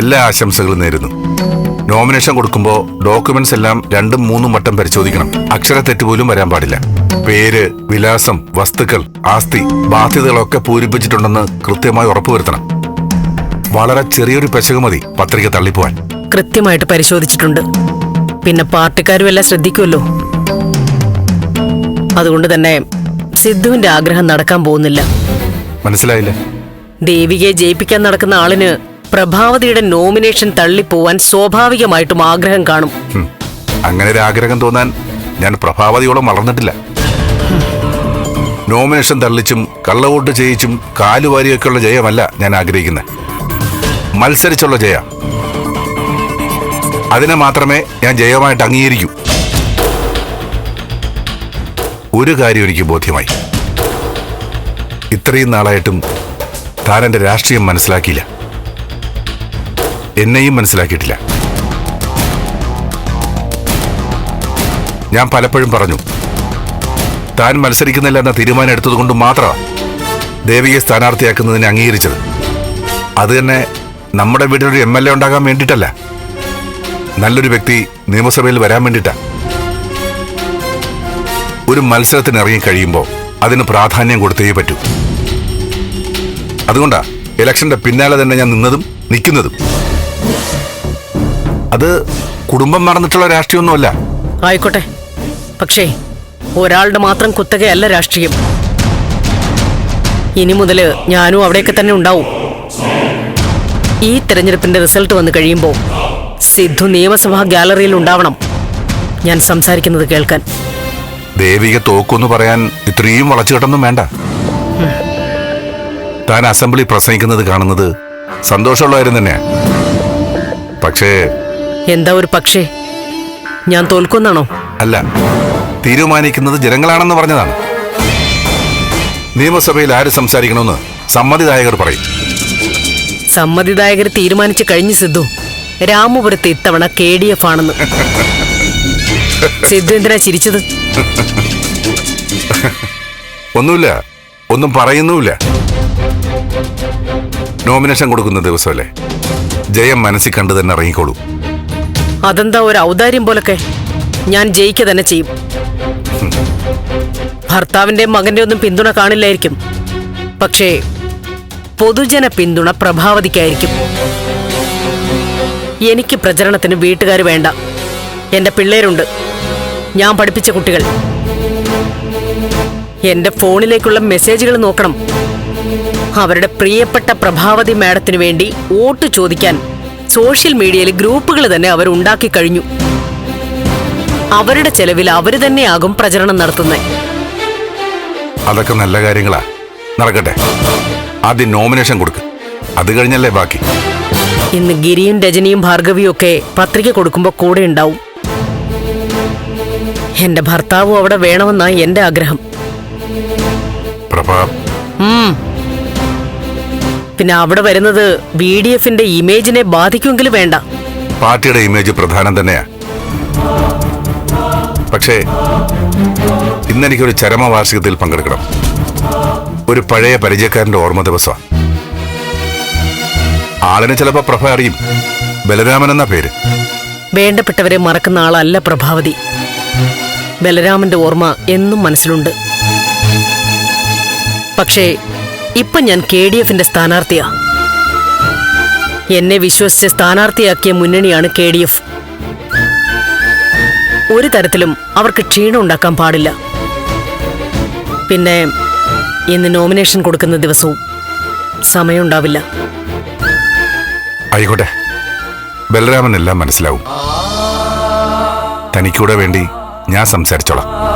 എല്ലാ ആശംസകളും നേരുന്നു. നോമിനേഷൻ കൊടുക്കുമ്പോൾ ഡോക്യുമെന്റ്സ് എല്ലാം രണ്ടും മൂന്നും വട്ടം പരിശോധിക്കണം. അക്ഷരത്തെറ്റ് പോലും വരാൻ പാടില്ല. പേര് വിലാസം വസ്തുക്കൾ ആസ്തി ബാധ്യതകളൊക്കെ പൂരിപ്പിച്ചിട്ടുണ്ടെന്ന് കൃത്യമായി ഉറപ്പുവരുത്തണം വളരെ ചെറിയൊരു പെശക് മതി പത്രിക തള്ളിപ്പോവാൻ. കൃത്യമായിട്ട് പരിശോധിച്ചിട്ടുണ്ട്. പിന്നെ പാർട്ടിക്കാരും എല്ലാം ശ്രദ്ധിക്കുമല്ലോ അതുകൊണ്ട് തന്നെ സിദ്ധുവിന്റെ ആഗ്രഹം നടക്കാൻ പോകുന്നില്ല. മനസ്സിലായില്ല? ദേവികയെ ജയിപ്പിക്കാൻ നടക്കുന്ന ആളിന് പ്രഭാവതിയുടെ നോമിനേഷൻ തള്ളിപ്പോവാൻ സ്വാഭാവികമായിട്ടും ആഗ്രഹം കാണും. അങ്ങനെ ഒരു ആഗ്രഹം തോന്നാൻ ഞാൻ പ്രഭാവതിയോളം വളർന്നിട്ടില്ല. നോമിനേഷൻ തള്ളിച്ചും കള്ളവോട്ട് ചെയ്യിച്ചും കാലുവാരിയൊക്കെയുള്ള ജയമല്ല ഞാൻ ആഗ്രഹിക്കുന്നത് മത്സരിച്ചുള്ള ജയ. അതിനെ മാത്രമേ ഞാൻ ജയമായിട്ട് അംഗീകരിക്കൂ. ഒരു കാര്യം എനിക്ക് ബോധ്യമായി. ഇത്രയും നാളായിട്ടും താൻ എന്റെ രാഷ്ട്രീയം മനസ്സിലാക്കിയില്ല. എന്നെയും മനസ്സിലാക്കിയിട്ടില്ല. ഞാൻ പലപ്പോഴും പറഞ്ഞു താൻ മത്സരിക്കുന്നില്ല എന്ന തീരുമാനം എടുത്തതുകൊണ്ട് മാത്രമാണ് ദേവിയെ സ്ഥാനാർത്ഥിയാക്കുന്നതിനെ അംഗീകരിച്ചത്. അത് തന്നെ നമ്മുടെ വീട്ടിലൊരു എം എൽ എ ഉണ്ടാകാൻ വേണ്ടിയിട്ടല്ല. നല്ലൊരു വ്യക്തി നിയമസഭയിൽ വരാൻ വേണ്ടിയിട്ടാണ് ഒരു മത്സരത്തിന് ഇറങ്ങി കഴിയുമ്പോൾ അതിന് പ്രാധാന്യം കൊടുത്തേ പറ്റൂ. അതുകൊണ്ടാണ് ഇലക്ഷന്റെ പിന്നാലെ തന്നെ ഞാൻ നിന്നതും നിൽക്കുന്നതും. അത് കുടുംബം മറന്നിട്ടുള്ള രാഷ്ട്രീയമൊന്നുമല്ല. ആയിക്കോട്ടെ. പക്ഷേ ഒരാളുടെ മാത്രം കുത്തകയല്ല രാഷ്ട്രീയം. ഇനി മുതൽ ഞാനും അവിടെയൊക്കെ തന്നെ ഉണ്ടാവും. ഈ തെരഞ്ഞെടുപ്പിന്റെ റിസൾട്ട് വന്നു കഴിയുമ്പോൾ സിദ്ധു നിയമസഭാ ഗാലറിയിൽ ഉണ്ടാവണം. ഞാൻ സംസാരിക്കുന്നത് കേൾക്കാൻ. ദേവിക തോക്കൊന്ന് പറയാൻ ഇത്രയും വളച്ചുകെട്ടൊന്നും വേണ്ട. താൻ അസംബ്ലി പ്രസംഗിക്കുന്നത് കാണുന്നത് സന്തോഷമുള്ള കാര്യം പക്ഷേ എന്താ ഒരു പക്ഷേ? ഞാൻ തോൽക്കുന്നാണോ? അല്ല തീരുമാനിക്കുന്നത് ജനങ്ങളാണെന്ന് പറഞ്ഞതാണ്. നിയമസഭയിൽ ആര് സംസാരിക്കണമെന്ന് സമ്മതിദായകർ പറയും. സമ്മതിദായകർ തീരുമാനിച്ചു കഴിഞ്ഞു സിദ്ധു. രാമപുരത്ത് ഇത്തവണ കെ ഡി എഫ് ആണെന്ന്. സിദ്ധു എന്തിനാ ചിരിച്ചത്? ഒന്നുമില്ല ഒന്നും പറയുന്നുമില്ല. നോമിനേഷൻ കൊടുക്കുന്ന ദിവസമല്ലേ? ജയം മനസ്സിൽ കണ്ടു തന്നെ ഇറങ്ങിക്കോളൂ. അതെന്താ ഒരു ഔദാര്യം പോലൊക്കെ? ഞാൻ ജയിക്ക തന്നെ ചെയ്യും. ഭർത്താവിന്റെയും മകന്റെ ഒന്നും പിന്തുണ കാണില്ലായിരിക്കും. പക്ഷേ പൊതുജന പിന്തുണ പ്രഭാവതിക്കായിരിക്കും. എനിക്ക് പ്രചരണത്തിന് വീട്ടുകാർ വേണ്ട. എന്റെ പിള്ളേരുണ്ട്. ഞാൻ പഠിപ്പിച്ച കുട്ടികൾ. എന്റെ ഫോണിലേക്കുള്ള മെസ്സേജുകൾ നോക്കണം. അവരുടെ പ്രിയപ്പെട്ട പ്രഭാവതി മാഡത്തിനു വേണ്ടി വോട്ട് ചോദിക്കാൻ സോഷ്യൽ മീഡിയയിൽ ഗ്രൂപ്പുകൾ തന്നെ അവർ ഉണ്ടാക്കി കഴിഞ്ഞു. അവരുടെ ചെലവിൽ അവർ തന്നെയാകും പ്രചരണം നടത്തുന്നത്. അതൊക്കെ നല്ല കാര്യങ്ങളാ. നടക്കട്ടെ. ആദ്യം നോമിനേഷൻ കൊടുക്ക്. അത് കഴിഞ്ഞല്ലേ ബാക്കി. ഇന്ന് ഗിരിയും രജനിയും ഭാർഗവിയും ഒക്കെ പത്രിക കൊടുക്കുമ്പോൾ കൂടെ ഉണ്ടാവും. എന്റെ ഭർത്താവും അവിടെ വേണമെന്നാ എന്റെ ആഗ്രഹം. പ്രഭാ. പിന്നെ അവിടെ വരുന്നത് ബി ഡി എഫിന്റെ ഇമേജിനെ ബാധിക്കുമെങ്കിലും വേണ്ട. പാർട്ടിയുടെ ഇമേജ് പ്രധാനം തന്നെയാ. പക്ഷേ ഇന്നെനിക്കൊരു ചരമവാർഷികത്തിൽ പങ്കെടുക്കണം. ഒരു പഴയ പരിചയക്കാരന്റെ ഓർമ്മ ദിവസമാണ്. ആളിനെ ചിലപ്പോ പ്രഭ അറിയും. ബലരാമൻ എന്ന പേര്. വേണ്ടപ്പെട്ടവരെ മറക്കുന്ന ആളല്ല പ്രഭാവതി. ബലരാമന്റെ ഓർമ്മ എന്നും മനസ്സിലുണ്ട്. പക്ഷേ ഇപ്പൊ ഞാൻ കെ ഡി എഫിന്റെ സ്ഥാനാർത്ഥിയാ. എന്നെ വിശ്വസിച്ച് സ്ഥാനാർത്ഥിയാക്കിയ മുന്നണിയാണ് കെ ഡി എഫ്. ഒരു തരത്തിലും അവർക്ക് ക്ഷീണം ഉണ്ടാക്കാൻ പാടില്ല. പിന്നെ ഇന്ന് നോമിനേഷൻ കൊടുക്കുന്ന ദിവസവും സമയമുണ്ടാവില്ല. ആയിക്കോട്ടെ. ബലരാമൻ എല്ലാം മനസ്സിലാവും. തനിക്കൂടെ വേണ്ടി ഞാൻ സംസാരിച്ചോളാം.